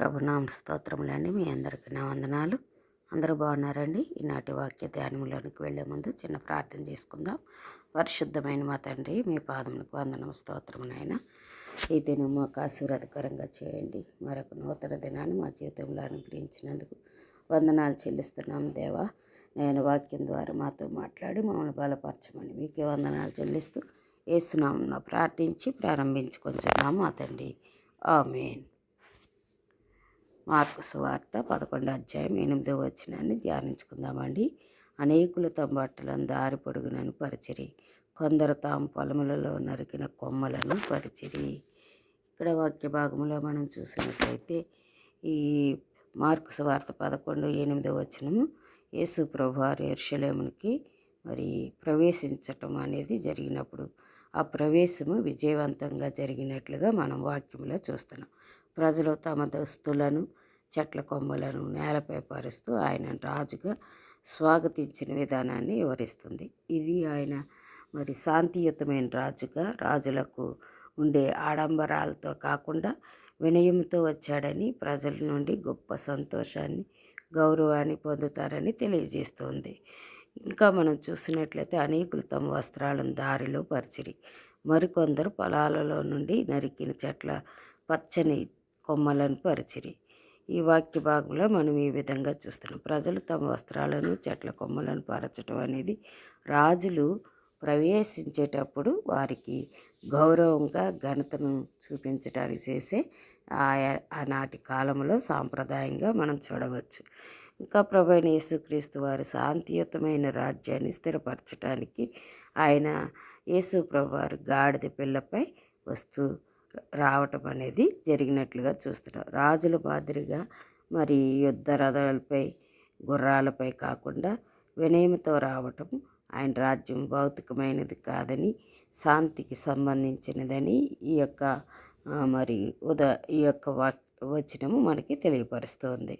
ప్రభునామ స్తోత్రములండి మీ అందరికీ నా వందనాలు. అందరూ బాగున్నారండి? ఈనాటి వాక్య ధ్యానంలోనికి వెళ్ళే ముందు చిన్న ప్రార్థన చేసుకుందాం. పరిశుద్ధమైన మా తండ్రి మీ పాదములకు వందనం స్తోత్రమునైనా ఈ దినం మాకు ఆశీర్వాదకరంగా చేయండి. మరొక నూతన దినాన్ని మా జీవితంలో అనుగ్రహించినందుకు వందనాలు చెల్లిస్తున్నాం దేవా. నేను వాక్యం ద్వారా మాతో మాట్లాడి మమ్మల్ని బలపరచమని మీకే వందనాలు చెల్లిస్తూ వేస్తున్నాము ప్రార్థించి ప్రారంభించుకొంచున్నాము అతండి తండ్రి. ఆమెన్. మార్పు సువార్త పదకొండు అధ్యాయం ఎనిమిదో వచ్చినాన్ని ధ్యానించుకుందామండి. అనేకులు తమ బట్టలను దారి పొడుగునని పరిచిరి. కొందరు తాము పొలములలో నరికిన కొమ్మలను పరిచిరి. ఇక్కడ వాక్య భాగంలో మనం చూసినట్లయితే ఈ మార్కు సువార్త పదకొండు ఎనిమిదో వచ్చినము యేసు ప్రభువారు ఎర్షలేమునికి మరి ప్రవేశించటం అనేది జరిగినప్పుడు ఆ ప్రవేశము విజయవంతంగా జరిగినట్లుగా మనం వాక్యంలో చూస్తున్నాం. ప్రజలు తమ దుస్తులను చెట్ల కొమ్మలను నేలపై పరుస్తూ ఆయన రాజుగా స్వాగతించిన విధానాన్ని వివరిస్తుంది. ఇది ఆయన మరి శాంతియుతమైన రాజుగా రాజులకు ఉండే ఆడంబరాలతో కాకుండా వినయంతో వచ్చాడని ప్రజల నుండి గొప్ప సంతోషాన్ని గౌరవాన్ని పొందుతారని తెలియజేస్తుంది. ఇంకా మనం చూసినట్లయితే అనేకులు తమ వస్త్రాలను దారిలో పరిచిరి. మరికొందరు పొలాలలో నుండి నరికిన చెట్ల పచ్చని కొమ్మలను పరిచిరి. ఈ వాక్య భాగంలో మనం ఈ విధంగా చూస్తున్నాం. ప్రజలు తమ వస్త్రాలను చెట్ల కొమ్మలను పరచడం అనేది రాజులు ప్రవేశించేటప్పుడు వారికి గౌరవంగా ఘనతను చూపించడానికి చేసే ఆయా ఆనాటి కాలంలో సాంప్రదాయంగా మనం చూడవచ్చు. ఇంకా ప్రభైన యేసుక్రీస్తు వారు శాంతియుతమైన రాజ్యాన్ని స్థిరపరచడానికి ఆయన యేసు ప్రభు వారు గాడిద పిల్లపై వస్తూ రావటం అనేది జరిగినట్లుగా చూస్తున్నాం. రాజుల మాదిరిగా మరి యుద్ధ రథాలపై గుర్రాలపై కాకుండా వినయముతో రావటం ఆయన రాజ్యం భౌతికమైనది కాదని శాంతికి సంబంధించినదని ఈ యొక్క మరి ఉద ఈ యొక్క వాక్ వచనము మనకి తెలియపరుస్తుంది.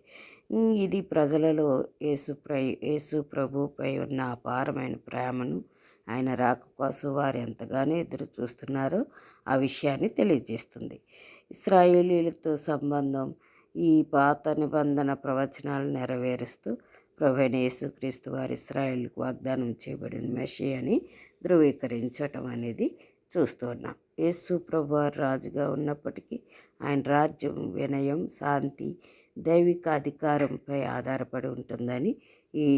ఇది ప్రజలలో యేసు ప్ర యేసు ప్రభుపై ఉన్న అపారమైన ప్రేమను ఆయన రాక కోసం వారు ఎంతగానో ఎదురు చూస్తున్నారో. ఆ విషయాన్ని తెలియజేస్తుంది. ఇస్రాయేలీలతో సంబంధం ఈ పాత నిబంధన ప్రవచనాలు నెరవేరుస్తూ ప్రభైన యేసుక్రీస్తు వారి ఇస్రాయేల్కు వాగ్దానం చేయబడిన మెషి అని ధృవీకరించటం అనేది చూస్తున్నాం యేసు ప్రభువారు రాజుగా ఉన్నప్పటికీ ఆయన రాజ్యం వినయం శాంతి దైవిక అధికారంపై ఆధారపడి ఉంటుందని ఈ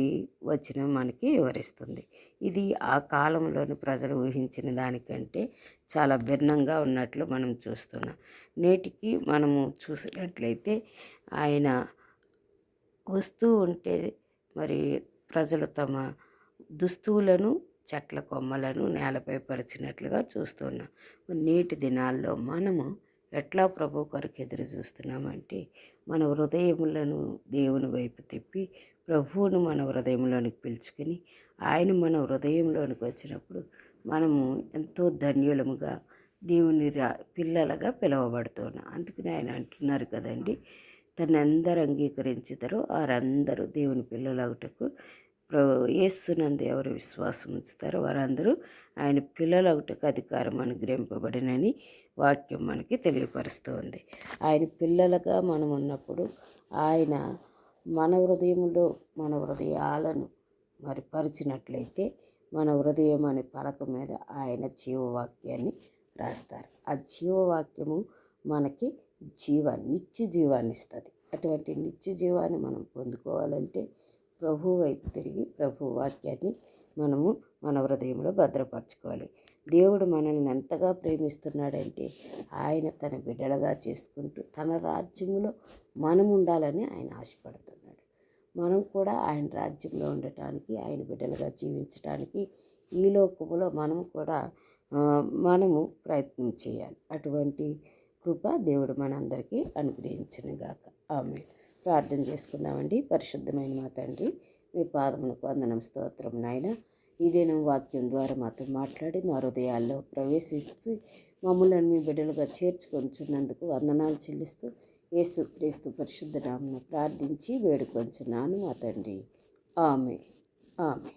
వచనం మనకి వివరిస్తుంది. ఇది ఆ కాలంలోని ప్రజలు ఊహించిన దానికంటే చాలా భిన్నంగా ఉన్నట్లు మనం చూస్తున్నాం. నేటికి మనము చూసినట్లయితే ఆయన వస్తూ ఉంటే మరి ప్రజలు తమ దుస్తువులను చెట్ల కొమ్మలను నేలపై పరిచినట్లుగా చూస్తున్నాం. నేటి దినాల్లో మనము ఎట్లా ప్రభు కొరకు ఎదురు చూస్తున్నామంటే మన హృదయములను దేవుని వైపు తిప్పి ప్రభువును మన హృదయంలోనికి పిలుచుకొని ఆయన మన హృదయంలోనికి వచ్చినప్పుడు మనము ఎంతో ధన్యులముగా దేవుని రా పిల్లలుగా పిలువబడుతున్నాం. అందుకని ఆయన అంటున్నారు కదండి తను అంగీకరించుతారో వారందరూ దేవుని పిల్లలగుటకు యేసునందు ఎవరు విశ్వాసం ఉంచుతారో వారందరూ ఆయన పిల్లలగుటకు అధికారం అనుగ్రహింపబడినని వాక్యం మనకి తెలియపరుస్తుంది. ఆయన పిల్లలుగా మనం ఉన్నప్పుడు ఆయన మన హృదయంలో మన హృదయాలను మరి పరిచినట్లయితే మన హృదయం అనే పలక మీద ఆయన జీవవాక్యాన్ని రాస్తారు. ఆ జీవవాక్యము మనకి జీవాన్ని నిత్య జీవాన్ని ఇస్తుంది అటువంటి నిత్య జీవాన్ని మనం పొందుకోవాలంటే ప్రభు వైపు తిరిగి ప్రభు వాక్యాన్ని మనము మన హృదయంలో భద్రపరచుకోవాలి. దేవుడు మనల్ని ఎంతగా ప్రేమిస్తున్నాడంటే ఆయన తన బిడ్డలుగా చేసుకుంటూ తన రాజ్యంలో మనం ఉండాలని ఆయన ఆశపడుతున్నాడు. మనం కూడా ఆయన రాజ్యంలో ఉండటానికి ఆయన బిడ్డలుగా జీవించటానికి ఈ లోకంలో మనం కూడా మనము ప్రయత్నం చేయాలి. అటువంటి కృప దేవుడు మనందరికీ అనుగ్రహించినగాక ఆమె ప్రార్థన చేసుకుందామండి. పరిశుద్ధమైన మా తండ్రి మీ పాదమునకు వందనం స్తోత్రం నాయన. ఇదేను వాక్యం ద్వారా మాతో మాట్లాడి మా హృదయాల్లో ప్రవేశిస్తూ మమ్మల్ని మీ బిడ్డలుగా చేర్చుకొంచున్నందుకు వందనాలు చెల్లిస్తూ యేసు క్రీస్తు పరిశుద్ధ నామను ప్రార్థించి వేడుకొంచున్నాను మా తండ్రి. ఆమె ఆమె